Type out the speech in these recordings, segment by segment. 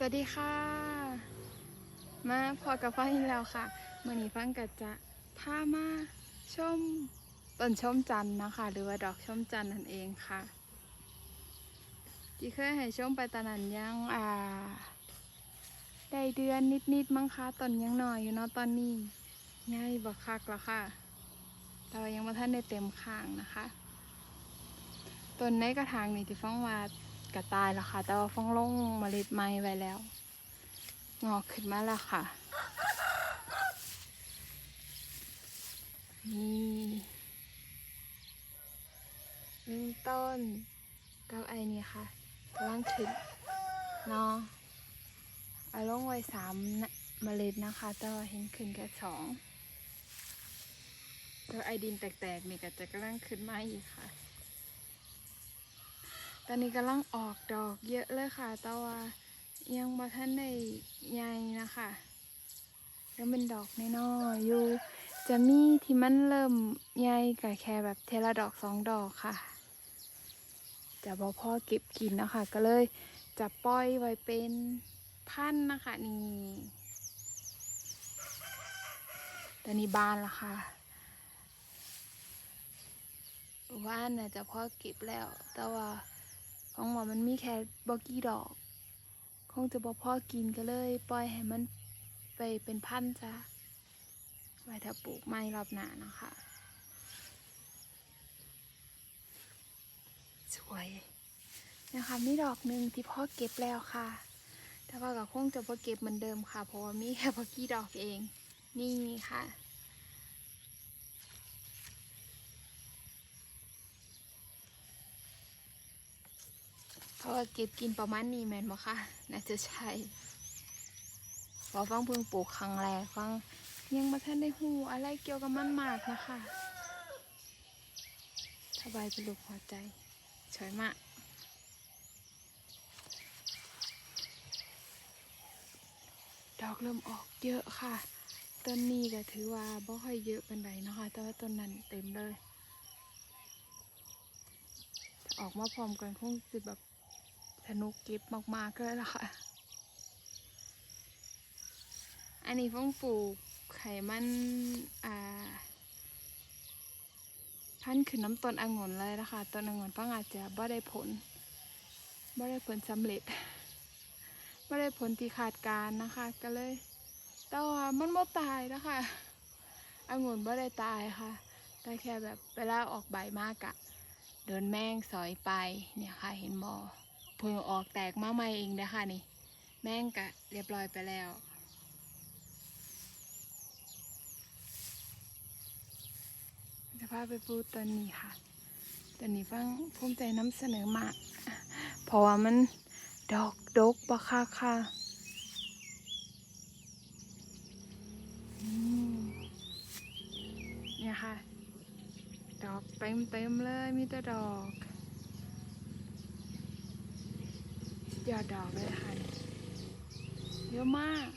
สวัสดีค่ะ มาพอกับฟังอีกแล้วค่ะมื่อนี้ฟังก็จะพามาชมต้นชมจันนะคะ หรือว่าดอกชมจันนั่นเองค่ะที่เคยให้ชมไปตอนนั้นยังอ่า ได้เดือนนิดๆมั้งคะตอนยังหน่อยอยู่เนาะตอนนี้ง่ายบักคักแล้วค่ะ แต่ว่ายังม่ทันได้เต็มข้างนะคะต้นในกระถางนี่ที่ฟ้องว่า กระตายแล้วค่ะ แต่ว่าฟ้องลงเมล็ดไม้ไว้แล้ว งอกขึ้นมาแล้วค่ะ นี่หนึ่งต้นกับไอ้นี่ค่ะกำลังขึ้นเนาะเอาลงไว้สามนะเมล็ดนะคะ แต่ว่าเห็นขึ้นแค่สองแล้วไอดินแตกๆนี่ก็จะกำลังขึ้นมาอีกค่ะ ตอนนี้กำลังออกดอกเยอะเลยค่ะ แต่ว่ายังมาท่านในใหญ่นะคะยังเป็นดอกน้อยๆอยู่ จะมีที่มันเริ่มใหญ่กับแค่แบบเทละดอกสองดอกค่ะ จะบอพ่อเก็บกินนะคะ ก็เลยจะปล่อยไว้เป็นพันนะคะนี่ตอนนี้บานล้วค่ะว่านน่ะจะพ่อเก็บแล้ว แต่ว่า ของหมอมันมีแค่บอกี่ดอก คงจะบ่พ่อกินก็เลย ปล่อยให้มันไปเป็นพันธ์จ้ะไว้ถ้าปลูกไม้รอบหน้านะคะ สวยนะคะมีดอกหนึ่งที่พ่อเก็บแล้วค่ะ แต่ว่าก็คงจะพ่เก็บเหมือนเดิมค่ะ เพราะว่ามีแค่บกี่ดอกเอง นี่ค่ะ เราเก็บกินประมาณนี้แมนบ่ค่ะน่าจะใช่เพอฟังเพิ่งปลูกครั้งแรกฟังยังมาท่านได้หูอะไรเกี่ยวกับมันมากนะคะสบายเป็นลูกหัวใจสวยมากดอกเริ่มออกเยอะค่ะ ต้นนี้ก็ถือว่าบ่ค่อยเยอะเป็นไรนะคะ แต่ว่าต้นนั้นเต็มเลย ออกมาพร้อมกันคงจะแบบ สนุกก็บมากๆเลยล่ะค่ะ อันนี้ฟ้องปลูกไขมันอ่าพันคือน้ำต้นองุ่นเลยนะคะต้นองุ่นฟังอาจจะบ่ได้ผลบ่ได้ผลสำเร็จบ่ได้ผลที่ขาดการนะคะ ก็เลยแต่ว่ามันบ่ตายนะคะองุ่นบ่ได้ตายค่ะ แต่แค่แบบเวลาออกใบมากอะโดนแมงสอยไปเนี่ยค่ะเห็นบอ เพิ่งออกแตกมาใหม่เองนะคะนี่ แม่งกะเรียบร้อยไปแล้ว จะพาไปปูตัวนี้ค่ะตัวนี้ฟังภูมิใจนำเสนอมาเพราะว่ามันดอกดกปะค่ะค่ะเนี่ยค่ะ ดอกเต็มเต็มเลยมีแต่ดอก ยอดดอกเลยค่ะเยอะมาก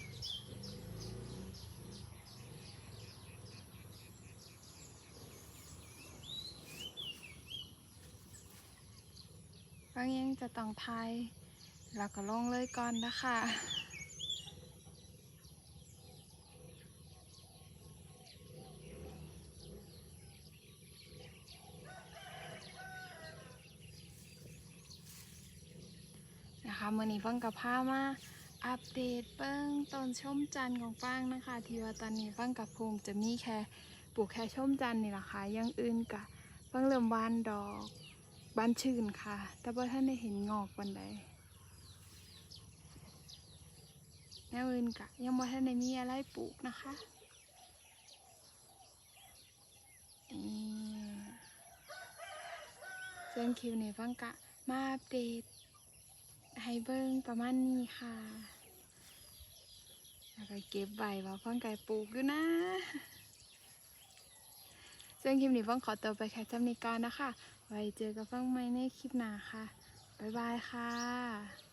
บางยังจะต้องไทยแล้วก็ลงเลยก่อนนะคะ นะคะมื่อนี้ฟังกับผ้ามาอัปเดตเปิ้งต้นชมจันทร์ของฟังนะคะ ที่ว่าตอนนี้ฟังกับภูมิจะมีแค่ปลูกแค่ชมจันทร์นี่แหละค่ะยังอื่นกะฟังเริ่มบานดอกบานชื่นค่ะ แต่ว่าท่านได้เห็นงอกวันใดแนวอื่นกะยังบ่ท่านได้มีอะไรปลูกนะคะนี่ส่วนคิวในฟังกะมาอัปเดต ให้เบิ้งประมาณนี้ค่ะ แล้วก็เก็บใบว่าพ่องไก่ปลูกอยู่นะซึ่งคลิปนี้ฟังขอตัวไปแค่จำนี้ก่อนนะคะ ไว้เจอกับฟังใหม่ในคลิปหน้าค่ะ บ๊ายบายค่ะ